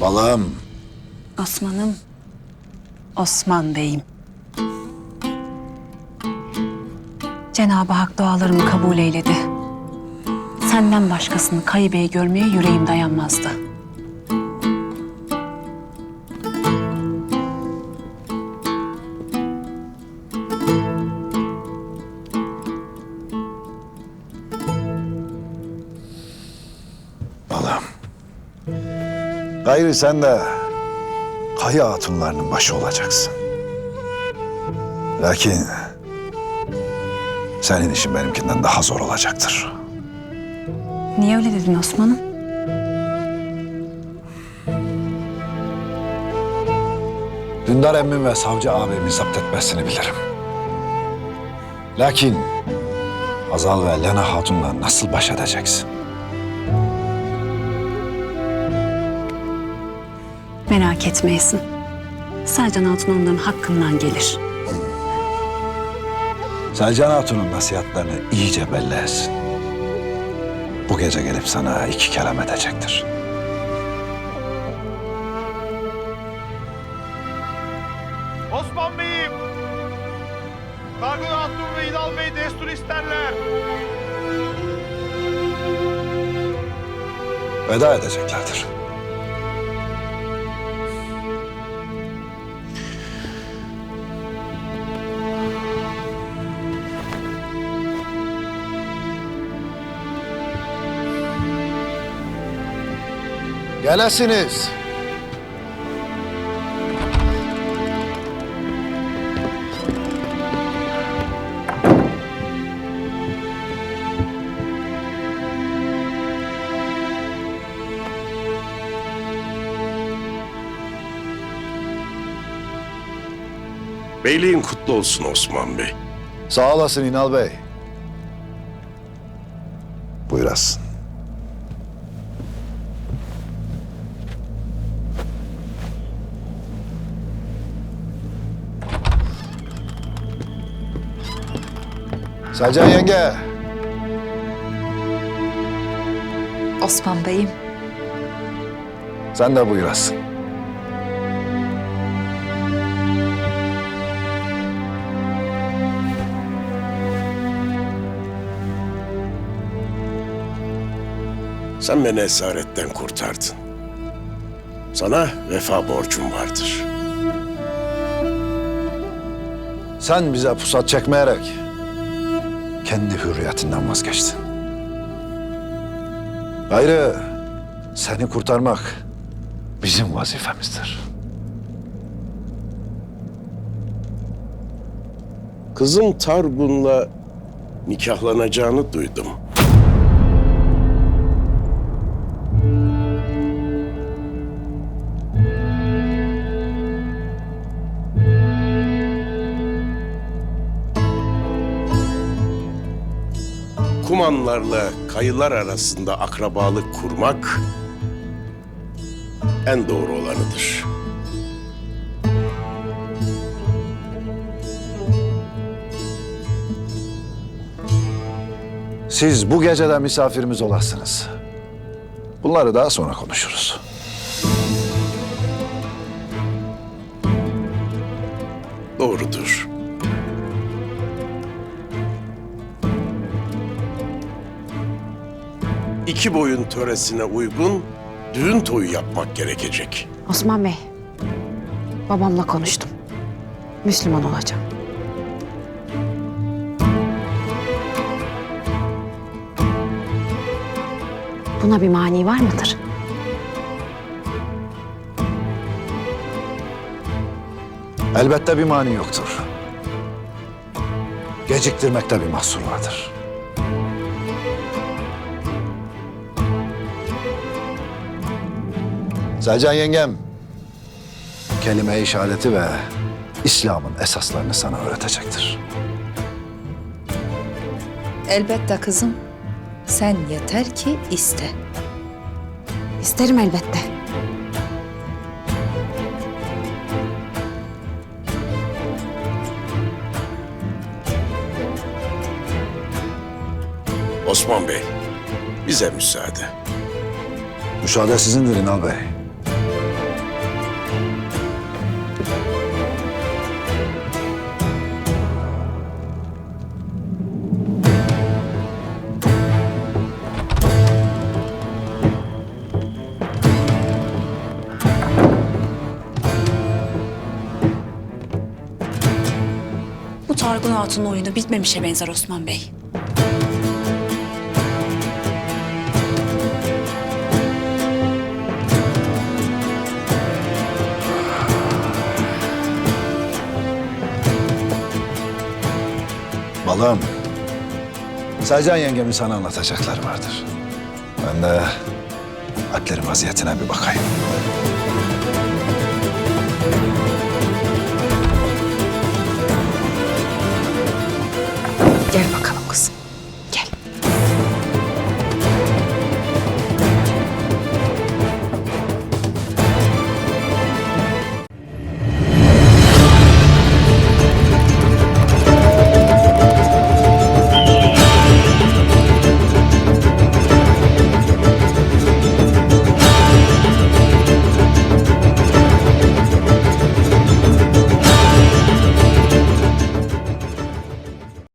Balım. Osman'ım. Osman Bey'im. Cenab-ı Hak dualarımı kabul eyledi. Senden başkasını Kayıbe'yi görmeye yüreğim dayanmazdı. Gayrı sen de kaya hatunlarının başı olacaksın. Lakin senin işin benimkinden daha zor olacaktır. Niye öyle dedin Osman'ım? Dündar emmim ve savcı abimin zapt etmesini bilirim. Lakin Azal ve Lena Hatun'la nasıl baş edeceksin? Merak etmeyesin. Selcan Hatun onların hakkından gelir. Selcan Hatun'un nasihatlerini iyice belli etsin. Bu gece gelip sana iki kelam edecektir. Osman Bey'im. Kargo Hatun ve İdal Bey destur isterler. Veda edeceklerdir. Gelesiniz. Beyliğin kutlu olsun Osman Bey. Sağ olasın İnal Bey. Buyurasın. Selcan yenge. Osman Bey'im. Sen de buyurasın. Sen beni esaretten kurtardın. Sana vefa borcum vardır. Sen bize pusat çekmeyerek kendi hürriyetinden vazgeçtin. Gayrı seni kurtarmak bizim vazifemizdir. Kızım Targun'la nikahlanacağını duydum. Kumanlarla kayılar arasında akrabalık kurmak en doğru olanıdır. Siz bu gece de misafirimiz olasınız. Bunları daha sonra konuşuruz. Doğrudur. İki boyun töresine uygun düğün toyu yapmak gerekecek. Osman Bey. Babamla konuştum. Müslüman olacağım. Buna bir mani var mıdır? Elbette bir mani yoktur. Geciktirmekte bir mahsur vardır. Selcan yengem, kelime-i şehadeti ve İslam'ın esaslarını sana öğretecektir. Elbette kızım. Sen yeter ki iste. İsterim elbette. Osman Bey, bize müsaade. Müsaade sizindir İnal Bey. Kargun Hatun'un oyunu bitmemişe benzer Osman Bey. Balım. Sercan yengemin sana anlatacakları vardır. Ben de Alplerin vaziyetine bir bakayım.